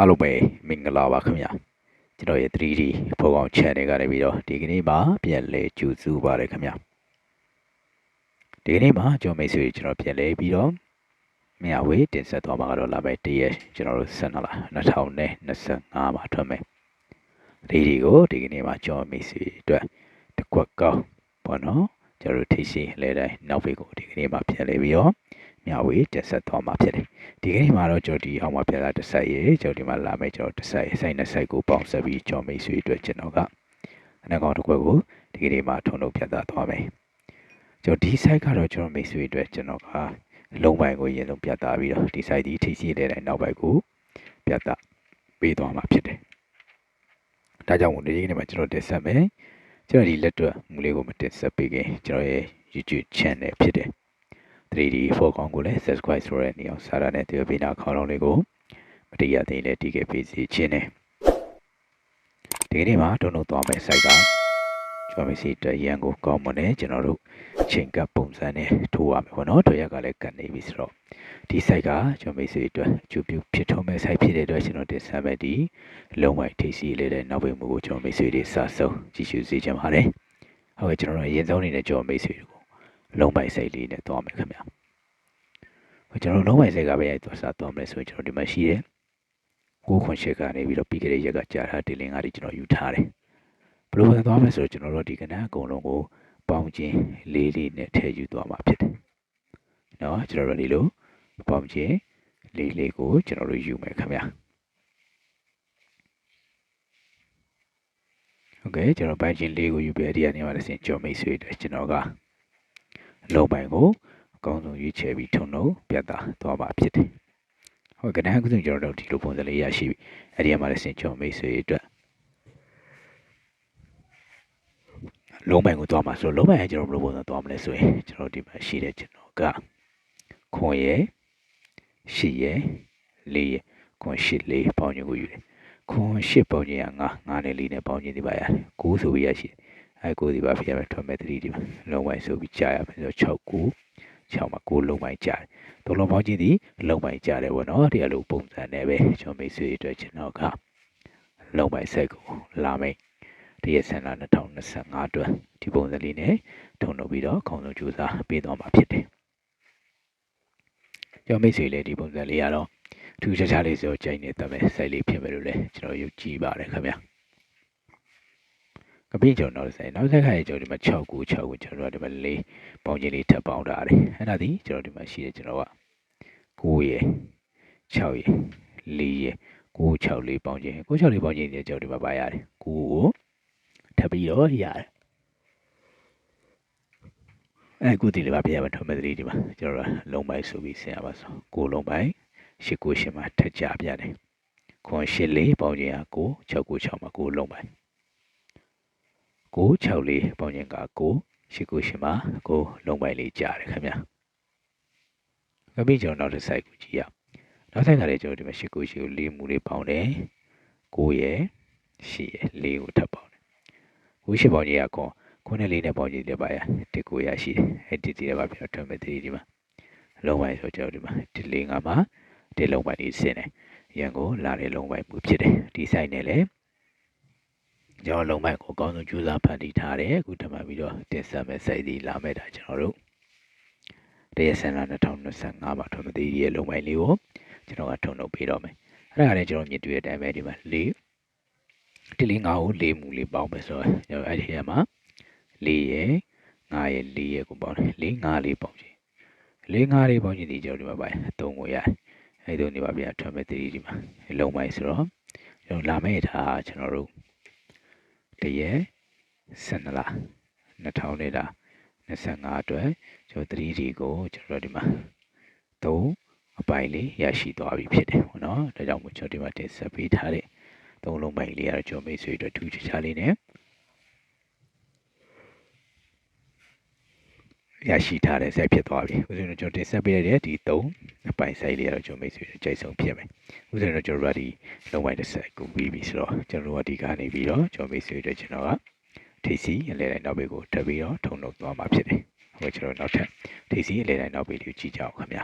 အားလုံးပဲမင်္ဂလာပါခင်ဗျာကျွန်တော်ရဲ့ 3D ဖော်ကောင် channel ကနေပြီးတော့ဒီကနေ့မှာပြန်လဲကြိုစုပါတယ်ခင်ဗျာဒီကနေ့မှာကျွန်တော်မိတ်ဆွေကျွန်တော်ပြန်လဲပြီးတော့မြဝေးတင်ဆက်သွားမှာကတော့လာမယ့်တရက်ကျွန်တော်တို့12လ2025မှာထွက်မယ်ဒီဒီကိုဒီကနေ့မှာကျွန်တော်မိတ်ဆွေအတွက်တကွက်ကောင်းပေါ့နော်ကျွန်တော်တို့ထိရှိလဲတိုင်းနောက်ဖေးကိုဒီကနေ့မှာပြန်လဲပြီးတော့ မြဝေးတင်ဆက်သွားမှာဖြစ်တယ်ဒီကနေ့မှာတော့ကျွန်တော်ဒီအောင်မှာပြတာတစ်ဆက်ရေကျွန်တော်ဒီမှာလာမယ်ကျွန်တော်တစ်ဆက်ဆိုင်နှစ်ဆက်ကိုပေါင်းဆက်ပြီးကျွန်တော်မိတ်ဆွေအတွက်ကျွန်တော်ကအနောက်ကောင်တစ်ခွက်ကိုဒီကနေ့မှာထုံထုတ်ပြသသွားမယ်ကျွန်တော်ဒီ site ကတော့ကျွန်တော်မိတ်ဆွေအတွက်ကျွန်တော်ကလုံးပိုင်းကိုအရင်ဆုံးပြသပြီးတော့ဒီ site ဒီထိရှိတဲ့တိုင်းနောက်ပိုင်းကိုပြသပေးသွားမှာဖြစ်တယ်ဒါကြောင့်မို့ဒီကနေ့မှာကျွန်တော်တင်ဆက်မယ်ကျွန်တော်ဒီလက်တွက်မူလေးကိုမတင်ဆက်ပေးခင်ကျွန်တော်ရဲ့ YouTube channel ဖြစ်တယ် 3D 4ကောင်ကိုလည်း subscribe ဆိုတဲ့နေအောင်စာရနဲ့တွေ့ပြီးနောက်ခေါင်းလုံးလေးကိုမတိရသေးလည်းတီးခဲ့ပေးစီခြင်းနဲ့ဒီကနေ့မှာတုံ့နှုတ်သွားမယ့် site ကကျွန်တော်စီတရန်ကိုကောင်းမွန်တယ်ကျွန်တော်တို့ချိန်ကပ်ပုံစံနဲ့ထိုးရမယ်ပေါ့နော်တွေ့ရကလည်းကတ်နေပြီဆိုတော့ဒီ site ကကျွန်တော်မိတ်ဆွေအတွက်အကျိုးပြုဖြစ်ထုံးမဲ့ site ဖြစ်တဲ့အတွက်ကျွန်တော်တင်ဆက်မဲ့ဒီလုံးဝထိစီလေးတဲ့နောက်ပိတ်မှုကိုကျွန်တော်မိတ်ဆွေတွေစဆုံးကြည့်ရှုစေချင်ပါတယ်ဟုတ်ကဲ့ကျွန်တော်တို့အရင်ဆုံးအနေနဲ့ကျွန်တော်မိတ်ဆွေတွေကို လုံးပိုင်စိတ်လေးနဲ့သွားမယ်ခင်ဗျာကျွန်တော်လုံးပိုင်စိတ်ကပဲရိုက်သွားစားသွားမယ်ဆိုရင်ကျွန်တော်ဒီမှာရှိတယ်ကိုခွန်ရှစ်ကနေပြီးတော့ပြီးကြတဲ့ရက်ကကြာထားဒီလင်းကဒီကျွန်တော်ယူထားတယ်ဘလို့ဝင်သွားမယ်ဆိုတော့ကျွန်တော်တို့ဒီကနေ့အကုန်လုံးကိုပေါင်းချင်းလေးလေးနဲ့ထည့်ယူသွားမှာဖြစ်တယ်နော်ကျွန်တော်တို့ဒီလိုပေါင်းချင်းလေးလေးကိုကျွန်တော်တို့ယူမယ်ခင်ဗျာโอเคကျွန်တော်ပိုင်းချင်းလေးကိုယူပြီးအဲ့ဒီကနေမှတစ်ဆင့်ကြော်မိတ်ဆွေတယ်ကျွန်တော်က လုံးပိုင်ကိုအကောင်းဆုံးရွေးချယ်ပြီးထုံလို့ပြတ်တာသွားပါဖြစ်တယ်။ဟုတ်ကဲ့ဒါကဆိုကျွန်တော်တို့ဒီလိုပုံစံလေးရရှိပြီ။အဲ့ဒီမှာလည်းစင်ချုံမိတ်ဆွေအတွက်လုံးပိုင်ကိုသွားမှာဆိုလုံးပိုင်ကကျွန်တော်ဘယ်လိုပုံစံသွားမလဲဆိုရင်ကျွန်တော်ဒီမှာရှိတဲ့ကျွန်တော်ကခွန်ရယ်ရှိရယ်လေးရယ်ခွန်ရှိလေးပေါင်းခြင်းကိုယူတယ်။ခွန်ရှိပေါင်းခြင်းကငါငါနဲ့လေးနဲ့ပေါင်းခြင်းဒီပါရတယ်။ကိုးဆိုပြီးရရှိတယ်။ အဲကိုဒီပါဖြစ်ရမယ်ထွက်မဲ့3ဒီပါလုံးဝဆိုပြီးကြာရမယ်ဆို6ကို6မှာကိုလုံးပိုင်းကြာတယ်သုံးလုံးပေါင်းချင်းဒီလုံးပိုင်းကြာတယ်ပေါ့နော်ဒီအလိုပုံစံနဲ့ပဲကျွန်တော်မိတ်ဆွေအတွက်ကျွန်တော်ကလုံးပိုင်းဆက်ကိုလာမယ်တရက်ဆန်လာ2025အတွက်ဒီပုံစံလေးနဲ့ထုံလုပ်ပြီးတော့ခေါင်းဆုံးကြိုးစားပေးသွားမှာဖြစ်တယ်ကျွန်တော်မိတ်ဆွေလည်းဒီပုံစံလေးကတော့ထူးခြားခြားလေးဆိုကြိုင်နေတဲ့မဲ့စိုက်လေးဖြစ်မယ်လို့လည်းကျွန်တော်ယုံကြည်ပါတယ်ခင်ဗျာ ကပိကျွန်တော်ဆိုင်နောက်ဆက်ခါရေကျွန်တော်ဒီမှာ6ခု6ခုကျွန်တော်တို့ဒီမှာ၄ပေါင်းချင်းလေးထပ်ပေါင်းထားတယ်အဲ့ဒါဒီကျွန်တော်ဒီမှာရှိတယ်ကျွန်တော်က9ရယ်6ရယ်4ရယ်9 6လေးပေါင်းချင်း9 6လေးပေါင်းချင်းတွေကျွန်တော်ဒီမှာပါရတယ်9ကိုထပ်ပြီးတော့ရတယ်အဲကုတီလေးပါပြရမှာထုံးမဲ့သတိဒီမှာကျွန်တော်လုံးပိုင်းဆိုပြီးဆင်ရပါဆိုကိုလုံးပိုင်းရှစ်ကိုရှင်းမှာထက်ကြပြတယ်ခွန်ရှစ်လေးပေါင်းချင်းက9 6 9 6မှာကိုလုံးပိုင်း 664ပေါင်းခြင်းက9 89မှာကိုလုံးပိုင်လေးကြားတယ်ခင်ဗျာ။ကမိကျွန်တော်နောက်တစ် site ကိုကြည့်ရ။နောက် site ကလည်းကျွန်တော်ဒီမှာ89ကို4မူလေးပေါင်းတယ်။9ရယ်10ရယ်4ကိုထပ်ပေါင်းတယ်။9 10ပေါင်းခြင်းကခွန်ခွန်းနဲ့4နဲ့ပေါင်းခြင်းလည်းပါရ။1 9ရရှိတယ်။အဲ့ဒီဒီလည်းပါပြန်ထွက်မဲ့3ဒီမှာလုံးပိုင်ဆိုကျွန်တော်ဒီမှာဒီလေးငါမှာဒီလုံးပိုင်လေးဆင်းတယ်။ရန်ကိုလာတဲ့လုံးပိုင်မှုဖြစ်တယ်။ဒီ site နဲ့လည်း ကျွန်တော်လုံးမိုက်ကိုအကောင်းဆုံးကြိုးစားဖန်တီးထားတယ်အခုထပ်မပြီးတော့တင်ဆက်မဲ့စိတ်ဒီလာမဲ့တာကျွန်တော်တို့တရဆန်လာ2025မှာထုံးသေးရဲ့လုံးမိုက်လေးကိုကျွန်တော်ကထုံလုပ်ပေးတော့မယ်အဲ့ဒါကလည်းကျွန်တော်မြင်တွေ့တဲ့အတိုင်းပဲဒီမှာ၄ဒီလေး၅ကို၄မူလေးပေါင်းမယ်ဆိုတော့ကျွန်တော်အဲ့ဒီထဲမှာ၄ရယ်၅ရယ်၄ရယ်ကိုပေါင်းတယ်၄၅လေးပေါင်းခြင်း၄၅လေးပေါင်းခြင်းဒီကျွန်တော်ဒီမှာပါတယ်အသုံးကိုရတယ်အဲ့ဒီဒီမှာပြန်ထွန်မဲ့သေးဒီမှာလုံးမိုက်ဆိုတော့ကျွန်တော်လာမဲ့ထားကျွန်တော်တို့ တရက်12လ2000နဲ့တာ25အတွက်ကျွန်တော် 3D ကိုကျွန်တော်ဒီမှာ3အပိုင်းလေးရရှိသွားပြီဖြစ်တယ်ပေါ့နော်ဒါကြောင့်မို့ကျွန်တော်ဒီမှာတင်ဆက်ပေးထားတဲ့သုံးလုံးပိုင်းလေးကတော့ကျွန်တော်မိတ်ဆွေတို့ထူးခြားခြားလေးနဲ့ ရရှိထားတဲ့ site ဖြစ်သွားပြီဥစဉ်တော့ကျွန်တော်တင်ဆက်ပေးရတဲ့ဒီ3အပိုင်း site လေးကတော့ကျွန်တော်မိတ်ဆွေတို့ကြိုက်ဆုံးဖြစ်မယ်ဥစဉ်တော့ကျွန်တော်တို့ဒီလုံးဝတစ် site ကိုပြီးပြီဆိုတော့ကျွန်တော်တို့ကဒီကနေပြီးတော့ကျွန်တော်မိတ်ဆွေတို့ကျွန်တော်ကထိစီအလဲတိုင်းနောက်ဘေးကိုထပ်ပြီးတော့ထုံလုပ်သွားမှာဖြစ်တယ်ဟိုကျွန်တော်နောက်ထပ်ထိစီအလဲတိုင်းနောက်ဘေးလေးကိုကြည့်ကြအောင်ခင်ဗျာ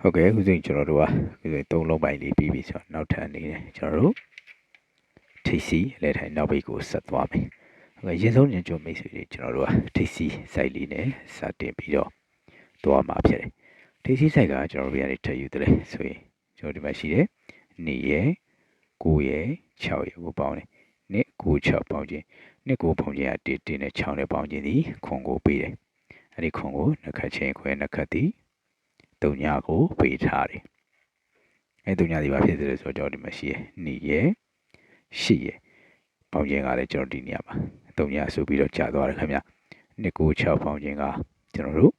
ဟုတ်ကဲ့အခုဆိုရင်ကျွန်တော်တို့ကအခုဆိုရင်သုံးလုံးပိုင်းလေးပြီးပြီဆိုတော့နောက်ထပ်အနေနဲ့ကျွန်တော်တို့ထိပ်စီအလဲထိုင်နောက်ဘိတ်ကိုဆက်သွားမယ်ဟုတ်ကဲ့ ရင်ဆုံးညကြုံမိတ်ဆွေတွေကျွန်တော်တို့ကထိပ်စီစိုက်လေးနဲ့စတင်ပြီးတော့သွားမှာဖြစ်တယ်ထိပ်စီစိုက်ကကျွန်တော်တို့ကနေထပ်ယူတယ်ဆိုရင်ကျွန်တော်ဒီမှာရှိတယ်နေရယ်9ရယ်6ရယ်ကိုပေါင်းတယ်နှစ်9 6ပေါင်းခြင်းနှစ်9ပေါင်းခြင်းက1 1နဲ့6နဲ့ပေါင်းခြင်းဒီခွန်ကိုပေးတယ်အဲ့ဒီခွန်ကိုနှစ်ခတ်ချင်းခွဲနှစ်ခတ်သည်တုံညာကိုပေးထားတယ်အဲ့တုံညာဒီပါဖြစ်တယ်ဆိုတော့ကျွန်တော်ဒီမှာရှိရယ်နေရယ်ရှိရယ်ပေါင်းခြင်းကလည်းကျွန်တော်ဒီနေရာမှာ တုံညာဆိုပြီးတော့ကြာသွားတယ်ခင်ဗျနှစ်9 6ပေါင်းခြင်းကကျွန်တော်တို့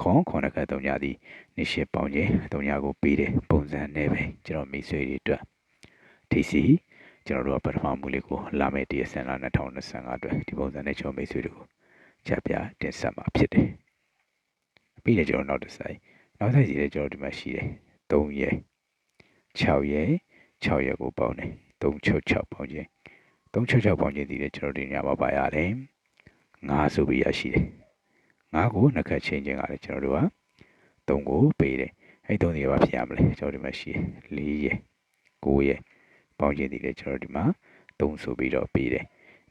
ခွန်ခွန်နှစ်ခတ်တုံညာသည်နှစ်ရှစ်ပေါင်းခြင်းတုံညာကိုပေးတယ်ပုံစံနဲ့ပဲကျွန်တော်မိတ်ဆွေတွေအတွက်ထိစီကျွန်တော်တို့ကပထမမူလေးကိုလာမယ့်တရစံလာ2025အတွက်ဒီပုံစံနဲ့ကျွန်တော်မိတ်ဆွေတွေကိုချက်ပြတင်ဆက်မှာဖြစ်တယ်ပြီးတယ်ကျွန်တော်နောက်တစ်ဆိုင်နောက်ဆိုင်စီလည်းကျွန်တော်ဒီမှာရှိတယ်3ရက်6ရက်6ရက်ကိုပေါင်းတယ်366ပေါင်းခြင်း 366ပေါင်းခြင်းဒီလည်းကျွန်တော်ဒီညမှာပါရတယ်9ဆိုပြီးရရှိတယ်9ကိုနှစ်ခတ်ချင်းချင်းကလည်းကျွန်တော်တို့က3ကိုပေးတယ်အဲ့3ဒီကဘာဖြစ်ရမလဲကျွန်တော်ဒီမှာရှိတယ်4ရက်9ရက်ပေါင်းခြင်းဒီလည်းကျွန်တော်ဒီမှာ3ဆိုပြီးတော့ပေးတယ်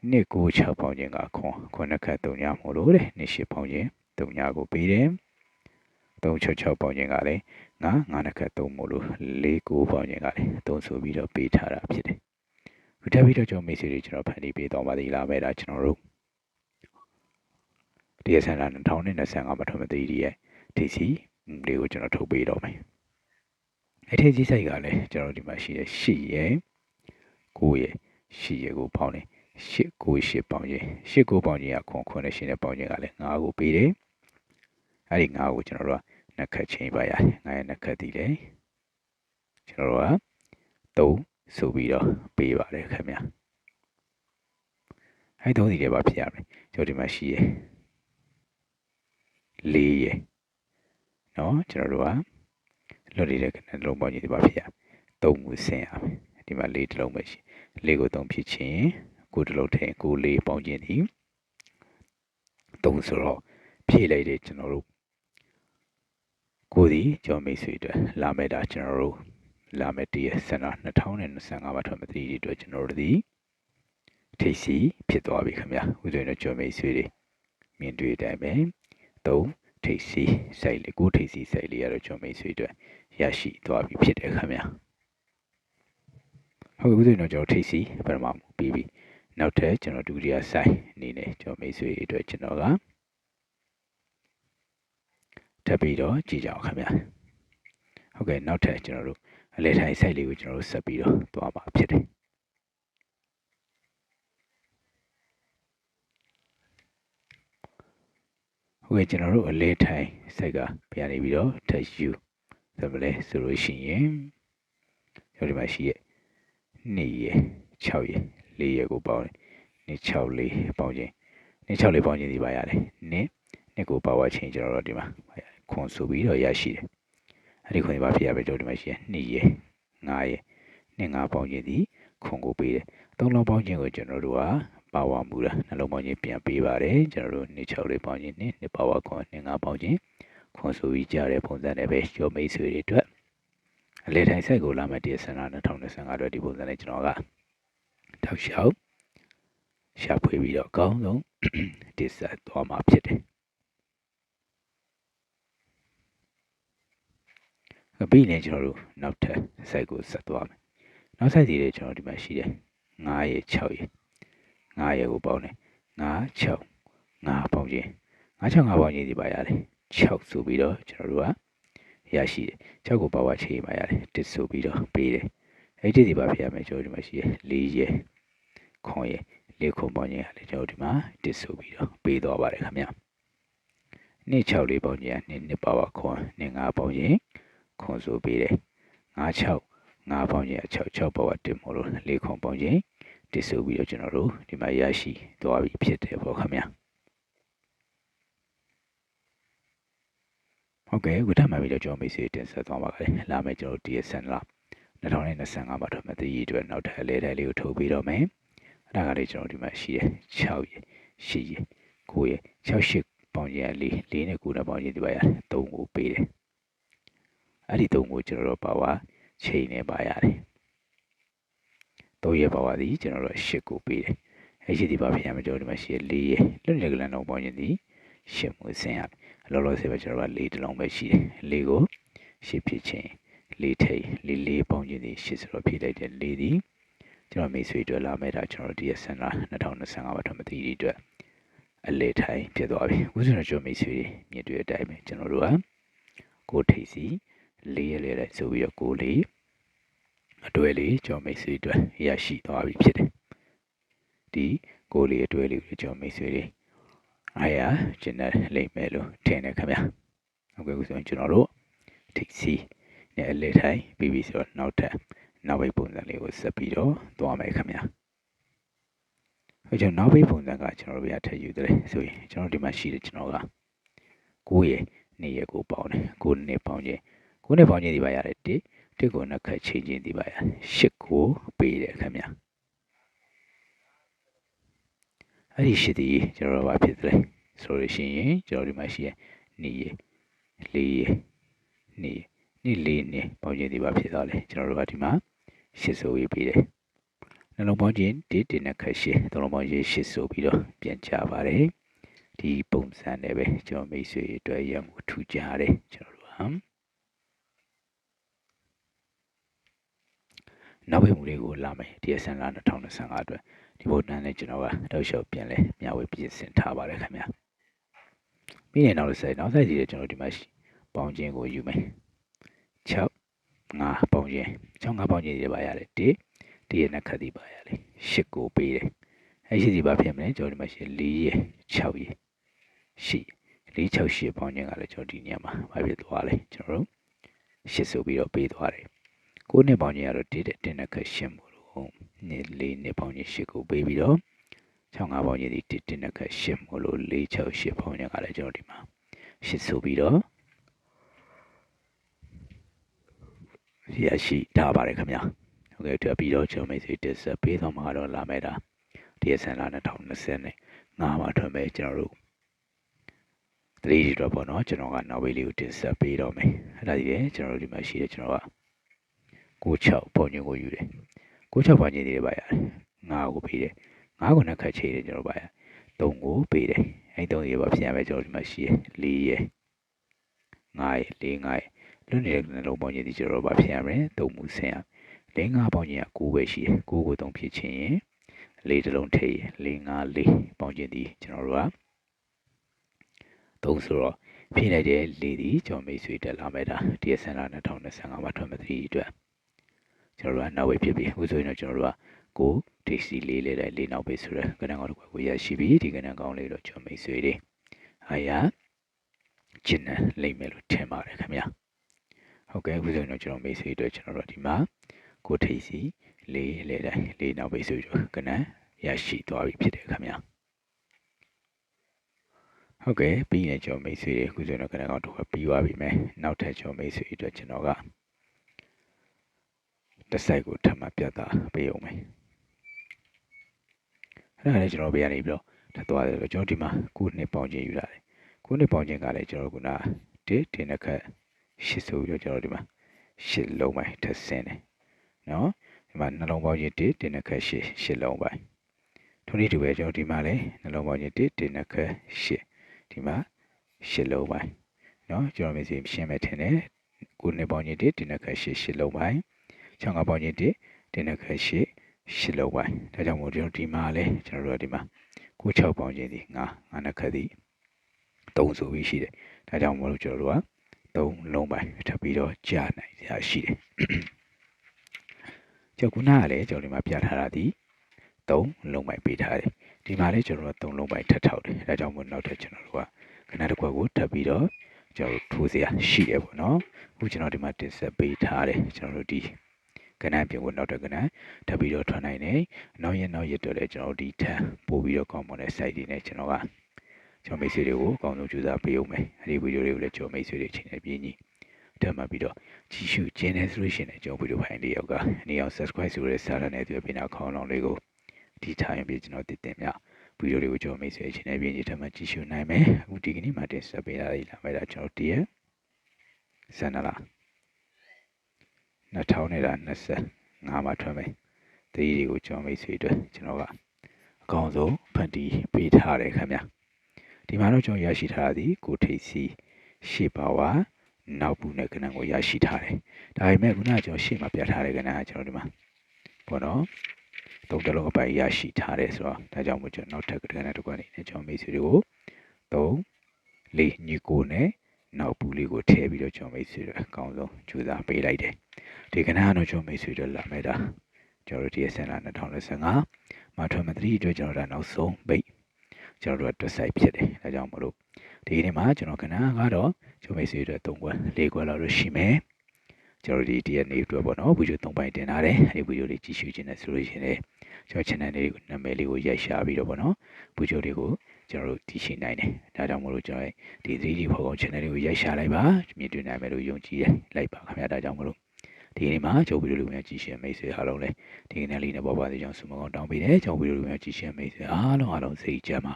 နှစ်9 6ပေါင်းခြင်းကခွန်ခွန်နှစ်ခတ်3ညမို့လို့တဲ့နှစ်8ပေါင်းခြင်း3ညကိုပေးတယ်366ပေါင်းခြင်းကလည်းငါငါနှစ်ခတ်3မို့လို့4 9ပေါင်းခြင်းကလည်း3ဆိုပြီးတော့ပေးထားတာဖြစ်တယ် ခုတက်ပြီးတော့ကျွန်တော်မိတ်ဆွေတွေကျွန်တော်ဖန်တီးပေးတော့ပါသေးလားမဲ့ဒါကျွန်တော်တို့ဒီဆန်လာ2025မှာထုတ်မသိဒီရဲ့ဒီစီလေးကိုကျွန်တော်ထုတ်ပေးတော့မယ်အဲ့ဒီကြီးဆိုင်ကလည်းကျွန်တော်ဒီမှာရှိတဲ့ရှီရဲ့ကိုရဲ့ရှီရဲ့ကိုပေါင်းတယ်ရှစ်ကိုရှစ်ပေါင်းခြင်းရှစ်ကိုပေါင်းခြင်းကခွန်ခွန်နဲ့ရှင်းတဲ့ပေါင်းခြင်းကလည်း9ကိုပေးတယ်အဲ့ဒီ9ကိုကျွန်တော်တို့ကနှစ်ခတ်ချင်းပါရတယ်9ရဲ့နှစ်ခတ်တည်တယ်ကျွန်တော်တို့က3 ဆိုပြီးတော့ပေးပါတယ်ခင်ဗျာအဲ့3ဒီလည်းပါဖြစ်ရမယ်ကျွန်တော်ဒီမှာရှိရယ်4ရယ်နော်ကျွန်တော်တို့ကလွတ်နေတဲ့ကနလုံးပေါင်းကြီးဒီပါဖြစ်ရ3ခုဆင်းရမယ်ဒီမှာ4တစ်လုံးပဲရှိ4ကို3ဖြစ်ချင်းကိုတစ်လုံးထည့်ကို4ပေါင်းခြင်းဒီ3ဆိုတော့ဖြည့်လိုက်တဲ့ကျွန်တော်တို့ကိုဒီကျော်မိတ်ဆွေအတွက်လာမဲ့တာကျွန်တော်တို့ လာမဲ့တရစန2025မှာထွက်မသိတဲ့အတွက်ကျွန်တော်တို့ဒီထိပ်စီဖြစ်သွားပြီခင်ဗျာဥဒိနဲ့ကျော်မိတ်ဆွေတွေမြင်တွေ့တဲ့အတိုင်းပဲ3ထိပ်စီစိုက်လေးကိုထိပ်စီစိုက်လေးရတော့ကျော်မိတ်ဆွေအတွက်ရရှိသွားပြီဖြစ်တယ်ခင်ဗျာဟုတ်ကဲ့ဥဒိနဲ့ကျော်ထိပ်စီပထမပြီးပြီနောက်ထပ်ကျွန်တော်ဒုတိယဆိုင်အနေနဲ့ကျော်မိတ်ဆွေအတွက်ကျွန်တော်ကထပ်ပြီးတော့ကြည့်ကြအောင်ခင်ဗျာဟုတ်ကဲ့နောက်ထပ်ကျွန်တော်တို့ အလဲထိုင် site လေးကိုကျွန်တော်တို့ဆက်ပြီးတော့သွားမှာဖြစ်တယ်ဟုတ်ကဲ့ကျွန်တော်တို့အလဲထိုင် site ကပြန်နေပြီးတော့ထပ်ယူဆိုမလဲဆိုလို့ရှိရင်ကျွန်တော်ဒီမှာရှိရဲ့2ရယ်6ရယ်4ရယ်ကိုပေါင်းတယ်2 6 4ပေါင်းခြင်း2 6 4ပေါင်းခြင်းဒီပါရတယ်2နှစ်ကိုပါဝါချင်းကျွန်တော်တို့ဒီမှာခွန်ဆိုပြီးတော့ရရှိတယ် အဲ့ဒီခွန်ဒီပါဖြစ်ရပဲတို့ဒီမှာရှိတယ်2ရယ်9ရယ်2 5ပေါင်းခြင်းဒီခွန်ကိုပေးတယ်သုံးလုံးပေါင်းခြင်းကိုကျွန်တော်တို့ကပါဝါမူတာနှလုံးပေါင်းခြင်းပြန်ပေးပါတယ်ကျွန်တော်တို့2 6လေးပေါင်းခြင်းနဲ့2ပါဝါခွန်2 5ပေါင်းခြင်းခွန်ဆိုပြီးကြတဲ့ပုံစံနဲ့ပဲကျော်မိတ်ဆွေတွေအတွက်အလေတိုင်းဆိုင်ကိုလာမဲ့တရစနာ2025အတွက်ဒီပုံစံနဲ့ကျွန်တော်ကထောက်လျှောက်ရှာဖွေပြီးတော့အကောင်းဆုံးတစ်ဆက်သွားမှာဖြစ်တယ် ပြီးရင်ကျွန်တော်တို့နောက်ထပ် site ကိုဆက်သွားမယ်နောက် site တွေကျွန်တော်ဒီမှာရှိတယ်9ရေ6ရေ9ရေကိုပေါင်းတယ်9 6 9ပေါင်းခြင်း9 6 9ပေါင်းခြင်းဒီပါရတယ်6ဆိုပြီးတော့ကျွန်တော်တို့ကရရှိတယ်6ကိုပါဝါချိန်ပါရတယ်1ဆိုပြီးတော့ပေးတယ်အဲ့ဒီဒီပါပြရမယ်ကျွန်တော်ဒီမှာရှိတယ်4ရေခွန်ရေ4ခွန်ပေါင်းခြင်းရတယ်ကျွန်တော်ဒီမှာ1ဆိုပြီးတော့ပေးသွားပါတယ်ခင်ဗျာနှစ်6လေးပေါင်းခြင်းနှစ်နှစ်ပါဝါခွန်နှစ်5ပေါင်းခြင်း ခွန်ဆိုပေးတယ်56 5ပေါင်းခြင်း6 6ပါဝါတင်မို့လို့4ခွန်ပေါင်းခြင်းတစ်ဆိုပြီးတော့ကျွန်တော်တို့ဒီမှာရရှိသွားပြီဖြစ်တယ်ပေါ့ခင်ဗျာဟုတ်ကဲ့ဝိထမှပြီးတော့ကျွန်တော်မိတ်ဆွေတင်ဆက်သွားပါကြတယ်လာမယ်ကျွန်တော် DSN လာ2025မှာတော့မသိရအတွက်နောက်ထပ်အလဲတိုင်းလေးကိုထုတ်ပြီးတော့မယ်အဲ့ဒါကလေးကျွန်တော်ဒီမှာရှိတယ်6ရ8ရ9ရ6 8ပေါင်းခြင်း4 4နဲ့9နဲ့ပေါင်းခြင်းဒီပါရ3ကိုပေးတယ် အဲ့ဒီသုံးကိုကျွန်တော်တို့ပါဝါချိန်နေပါရတယ်သုံးရဲ့ပါဝါသည်ကျွန်တော်တို့ရှစ်ကိုပေးတယ်အဲ့ရှိဒီပါဖြစ်ရမယ်ကျွန်တော်ဒီမှာရှိရ၄ရဲ့လွတ်လပ်ကလန်တော့ပေါင်းခြင်းသည်ရှစ်မှုဆင်းရမယ်အလောလောဆယ်ပဲကျွန်တော်တို့က၄တစ်လုံးပဲရှိတယ်၄ကိုရှစ်ဖြစ်ခြင်း၄ထိပ်၄၄ပေါင်းခြင်းသည်ရှစ်ဆိုတော့ဖြည့်လိုက်တဲ့၄သည်ကျွန်တော်မိတ်ဆွေတို့လာမဲ့တာကျွန်တော်တို့ဒီရဆန်လာ2025မှာတော့မသိဒီအတွက်အလေထိုင်ဖြစ်သွားပြီဥစဉ်တော့ကျွန်တော်မိတ်ဆွေတွေမြင်တွေ့တဲ့အတိုင်းပဲကျွန်တော်တို့ကကိုထိပ်စီ ၄ရက်လေးလိုက်ဆိုပြီးတော့ကိုလေးအတွဲလေးကျွန်တော်မိတ်ဆွေအတွက်ရရှိသွားပြီဖြစ်တယ်ဒီကိုလေးအတွဲလေးကိုကျွန်တော်မိတ်ဆွေတွေအားရကျင်းတဲ့လိမ့်မယ်လို့ထင်တယ်ခင်ဗျာဟုတ်ကဲ့ဦးဆိုရင်ကျွန်တော်တို့ထိပ်စီနဲ့အလေထိုင်ပြီးပြီဆိုတော့နောက်ထပ်နောက်ဘိတ်ပုံစံလေးကိုဆက်ပြီးတော့သွားမယ်ခင်ဗျာဟုတ်ကျွန်တော်နောက်ဘိတ်ပုံစံကကျွန်တော်တို့ရထည့်ယူတယ်ဆိုရင်ကျွန်တော်ဒီမှာရှိတယ်ကျွန်တော်က9ရဲ့နေ့ရက်ကိုပေါင်းတယ်9နှစ်ပေါင်းခြင်း 9နှစ်ပေါင်းခြင်းဒီပါရတယ်1တစ်ကိုနှစ်ခတ်ချိန်ခြင်းဒီပါရ10ကိုပေးတယ်ခင်ဗျာအဲ့ဒီရှိသည်ကျွန်တော်တို့ဘာဖြစ်တယ်ဆိုလို့ရှိရင်ကျွန်တော်ဒီမှာရှိရနေ့ရက်4ရက်နေ့နေ့လေးနေ့ပေါင်းခြင်းဒီပါဖြစ်သွားတယ်ကျွန်တော်တို့ကဒီမှာရှစ်ဆိုရေးပြီးတယ်နှလုံးပေါင်းခြင်း1တင်နဲ့ခက်ရှစ်သုံးလုံးပေါင်းခြင်းရှစ်ဆိုပြီးတော့ပြန်ကြပါတယ်ဒီပုံစံနဲ့ပဲကျွန်တော်မိတ်ဆွေအတွက်ရံကိုထူကြတယ်ကျွန်တော်တို့ဟာ နောက်ဝေမူလေးကိုလာမယ် DSN လာ2025အတွက်ဒီပုံစံနဲ့ကျွန်တော်ကတောက်လျှောက်ပြန်လဲမျှဝေပြင်ဆင်ထားပါတယ်ခင်ဗျာပြီးရင်နောက်ဆက်နောက်ဆက်ကြည့်တယ်ကျွန်တော်ဒီမှာပေါင်းခြင်းကိုယူမယ်6 5ပေါင်းခြင်း6 5ပေါင်းခြင်းတွေပါရတယ်1တရနဲ့ခတ်ဒီပါရတယ်8ကိုပေးတယ်အဲ့ရှိဒီပါဖြစ်မလဲကျွန်တော်ဒီမှာရှိ4ရ6ရ8 4 6 8ပေါင်းခြင်းကလည်းကျွန်တော်ဒီနေရာမှာဘာဖြစ်သွားလဲကျွန်တော်တို့8ဆိုပြီးတော့ပေးသွားတယ် 9နှစ်ပေါင်းခြင်းကတော့1တဲ့1နဲ့ခတ်8မို့လို့နှစ်4နှစ်ပေါင်းခြင်း8ကိုပေးပြီးတော့6 5ပေါင်းခြင်းဒီ1 1နဲ့ခတ်8မို့လို့4 6 8ပေါင်းခြင်းကလည်းကျွန်တော်ဒီမှာ8ဆိုပြီးတော့ရရှိထားပါတယ်ခင်ဗျာဟုတ်ကဲ့တွေ့ပြီးတော့ကျွန်တော်မိတ်ဆွေတက်ဆက်ပေးသွားမှာတော့လာမဲ့တာ DSN လာ2020နဲ့ငါမှာထွက်မဲ့ကျွန်တော်တို့တတိယတော့ပေါ့နော်ကျွန်တော်ကနောက်ဝေးလေးကိုတင်ဆက်ပေးတော့မယ်အဲ့ဒါကြီးလေကျွန်တော်တို့ဒီမှာရှိတယ်ကျွန်တော်က 96ပုံညွှန်ကိုယူတယ်96ပုံညွှန်တွေပါရတယ်9ကိုပေးတယ်9ကိုနဲ့ခတ်ချေတယ်ကျွန်တော်ပါရ3ကိုပေးတယ်အဲ့3ရေပါပြန်ရမယ်ကျွန်တော်ဒီမှာရှိရ4ရေ9ရေ4 9ရေလွတ်နေတဲ့နှလုံးပေါင်းခြင်းဒီကျွန်တော်ဘာဖြစ်ရမလဲသုံးမှုဆင်ရ၄၅ပေါင်းခြင်းက9ပဲရှိတယ်9ကို3ဖြစ်ခြင်းရင်၄တစ်လုံးထည့်ရင်၄၅၄ပေါင်းခြင်းဒီကျွန်တော်တို့ကသုံးဆိုတော့ဖြစ်လိုက်တဲ့၄ဒီကျွန်တော်မိတ်ဆွေတက်လာမဲ့တာ DSN လာ2025မှာထွက်မဲ့3အတွက် ကျွန်တော်တို့ကနောက်ဝေးဖြစ်ပြီအခုဆိုရင်တော့ကျွန်တော်တို့ကကို TC လေးလေးလိုက်လေးနောက်ပေးဆိုတော့ကဏ္ဍကောင်းတစ်ခုကိုရရှိပြီဒီကဏ္ဍကောင်းလေးတော့ကျွန်တော်မိတ်ဆွေတွေအားရကျင်းနေလိမ့်မယ်လို့ထင်ပါတယ်ခင်ဗျာဟုတ်ကဲ့အခုဆိုရင်တော့ကျွန်တော်မိတ်ဆွေတို့ကျွန်တော်တို့ဒီမှာကိုထိပ်စီလေးလေးတိုင်းလေးနောက်မိတ်ဆွေတို့ကနန်းရရှိသွားပြီဖြစ်တယ်ခင်ဗျာဟုတ်ကဲ့ပြီးရင်ကျွန်တော်မိတ်ဆွေတွေအခုဆိုရင်တော့ကနန်းကောင်းတော့ပြီးသွားပြီမယ်နောက်ထပ်ကျွန်တော်မိတ်ဆွေတို့ကျွန်တော်က တစ်ဆိုင်ကိုထပ်မပြတ်တာပေးအောင်မယ်အဲ့ဒါလည်းကျွန်တော်ပေးရနေပြီးတော့ထပ်သွားတယ်ကျွန်တော်ဒီမှာခုနှစ်ပေါင်ချင်းယူလာတယ်ခုနှစ်ပေါင်ချင်းကလည်းကျွန်တော်ကဒီတင်တဲ့ခက်ရှစ်ဆိုပြီးတော့ကျွန်တော်ဒီမှာရှစ်လုံးပိုင်းထပ်ဆင်းတယ်နော်ဒီမှာနှလုံးပေါင်းချင်း1တင်တဲ့ခက်ရှစ်ရှစ်လုံးပိုင်းထို့နည်းတူပဲကျွန်တော်ဒီမှာလည်းနှလုံးပေါင်းချင်း1တင်တဲ့ခက်ရှစ်ဒီမှာရှစ်လုံးပိုင်းနော်ကျွန်တော်မျိုးစီရှင်းမယ်ထင်တယ်ကိုနှစ်ပေါင်းချင်း1တင်တဲ့ခက်ရှစ်ရှစ်လုံးပိုင်း 6ငါပေါင်းချင်း1တင်တဲ့ခက်ရှစ်ရှစ်လုံးပိုင်းဒါကြောင့်မို့ကျွန်တော်ဒီမှာလည်းကျွန်တော်တို့ကဒီမှာကို6ပေါင်းချင်းဒီ9 9နှစ်ခက်ဒီ3ဆိုပြီးရှိတယ်ဒါကြောင့်မို့လို့ကျွန်တော်တို့ကသုံးလုံးပိုင်းထပ်ပြီးတော့ကြာနိုင်ရရှိတယ်ကျော်ခုနကလည်းကျွန်တော်ဒီမှာပြထားတာဒီသုံးလုံးပိုင်းပေးထားတယ်ဒီမှာလည်းကျွန်တော်တို့သုံးလုံးပိုင်းထပ်ထောက်တယ်ဒါကြောင့်မို့နောက်ထပ်ကျွန်တော်တို့ကခဏတစ်ခွက်ကိုထပ်ပြီးတော့ကျွန်တော်တို့ထိုးစရာရှိတယ်ပေါ့နော်အခုကျွန်တော်ဒီမှာတင်ဆက်ပေးထားတယ်ကျွန်တော်တို့ဒီ ကဏ္ဍပြင်ကိုနောက်တစ်ကဏ္ဍထပ်ပြီးတော့ထွက်နိုင်တယ်နောက်ရက်နောက်ရက်တော့လည်းကျွန်တော်ဒီထပ်ပို့ပြီးတော့ကောင်းမွန်တဲ့ site တွေနဲ့ကျွန်တော်ကကျွန်တော်မိတ်ဆွေတွေကိုအကောင်းဆုံးကြိုးစားပေးအောင်မယ်အဲဒီဗီဒီယိုတွေကိုလည်းကျွန်တော်မိတ်ဆွေတွေချင်းနဲ့ပြင်းညီတတ်မှတ်ပြီးတော့ကြည့်ရှုကျင်းနေဆိုလို့ရှိရင်ကျွန်တော်ဗီဒီယိုဖိုင်လေးရောက်ကနေအောင် subscribe ဆိုတဲ့စာရနဲ့တွေ့ပြီးနောက်ခေါင်းလောင်းလေးကိုဒီထိုင်ပြီးကျွန်တော်တည်တင်မြဗီဒီယိုတွေကိုကျွန်တော်မိတ်ဆွေချင်းနဲ့ပြင်းညီတတ်မှတ်ကြည့်ရှုနိုင်မယ်အခုဒီကနေ့မှတင်ဆက်ပေးရည်လာမယ်ဒါကျွန်တော်တည်းရဆန္ဒလား 2000နဲ့ဒါ25မှာထွက်မယ်3တွေကိုကျွန်တော်မိတ်ဆွေအတွက်ကျွန်တော်ကအကောင်းဆုံးဖန်တီးပေးထားတယ်ခင်ဗျာဒီမှာတော့ကျွန်တော်ရရှိထားသည်ကိုထိပ်စီရှေ့ပါဝါနောက်ဘူးနဲ့ကဏ္ဍကိုရရှိထားတယ်ဒါပေမဲ့ခုနကကျွန်တော်ရှေ့မှာပြထားတဲ့ကဏ္ဍကကျွန်တော်ဒီမှာဘောနော်သုံးတလုံးအပိုင်ရရှိထားတယ်ဆိုတော့ဒါကြောင့်မို့ကျွန်တော်နောက်ထပ်ကဏ္ဍတစ်ခုအနေနဲ့ကျွန်တော်မိတ်ဆွေတွေကို3 4ညီကိုနဲ့နောက်ပူလေးကိုထည့်ပြီးတော့ကျွန်တော်မိတ်ဆွေတွေအကောင်းဆုံးကြိုးစားပေးလိုက်တယ် ဒီကဏ္ဍကတော့ကျွန်တော်မိတ်ဆွေတွေလာမဲ့တာကျွန်တော်တို့ DSN လာ2025မှာထွန်းမသတိအတွက်ကျွန်တော်တို့နောက်ဆုံးပိတ်ကျွန်တော်တို့ကတွက်ဆိုင်ဖြစ်တယ်ဒါကြောင့်မလို့ဒီနေ့မှာကျွန်တော်ကဏ္ဍကတော့ကျွန်တော်မိတ်ဆွေတွေ3ခွက်4ခွက်လောက်ရှိမယ်ကျွန်တော်ဒီ DNA အတွက်ပေါ့နော်ဗီဒီယို3ပိုင်းတင်ထားတယ်အဲဒီဗီဒီယိုလေးကြည့်ရှုခြင်းနဲ့ဆိုလို့ရှိရင်ကျွန်တော် channel လေးကိုနာမည်လေးကိုရိုက်ရှာပြီးတော့ပေါ့နော်ဗီဒီယိုလေးကိုကျွန်တော်တို့တည်ရှိနိုင်တယ်ဒါကြောင့်မို့လို့ကျွန်တော်ဒီ 3D ဖော်ကောင် channel လေးကိုရိုက်ရှာလိုက်ပါမြင်တွေ့နိုင်မယ်လို့ယုံကြည်တယ်လိုက်ပါခင်ဗျာဒါကြောင့်မို့လို့ ဒီနေ့မှာကျွန်တော်ဗီဒီယိုလေးကိုကြည့်ရှင်းမိတ်ဆွေအားလုံးလည်းဒီကနေ့လေးနဲ့ပေါ်ပါသေးကြောင်းဆုမကောင်းတောင်းပေးတယ်ကျွန်တော်ဗီဒီယိုလေးကိုကြည့်ရှင်းမိတ်ဆွေအားလုံးအားလုံးစိတ်ချမ်းပါ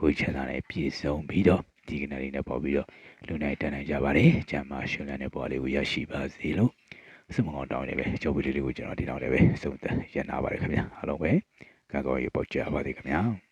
ကိုယ်ချမ်းသာနဲ့ပြည့်စုံပြီးတော့ဒီကနေ့လေးနဲ့ပေါ်ပြီးတော့လူနိုင်တန်းနိုင်ကြပါတယ်ကျမ်းမာရှင်လန်းတဲ့ပေါ်လေးကိုရရှိပါစေလို့ဆုမကောင်းတောင်းနေပဲကျွန်တော်ဗီဒီယိုလေးကိုကျွန်တော်ဒီလောက်လည်းပဲစုံသက်ရနာပါတယ်ခင်ဗျာအားလုံးပဲကံကောင်းရေးပေါ်ကြပါသေးခင်ဗျာ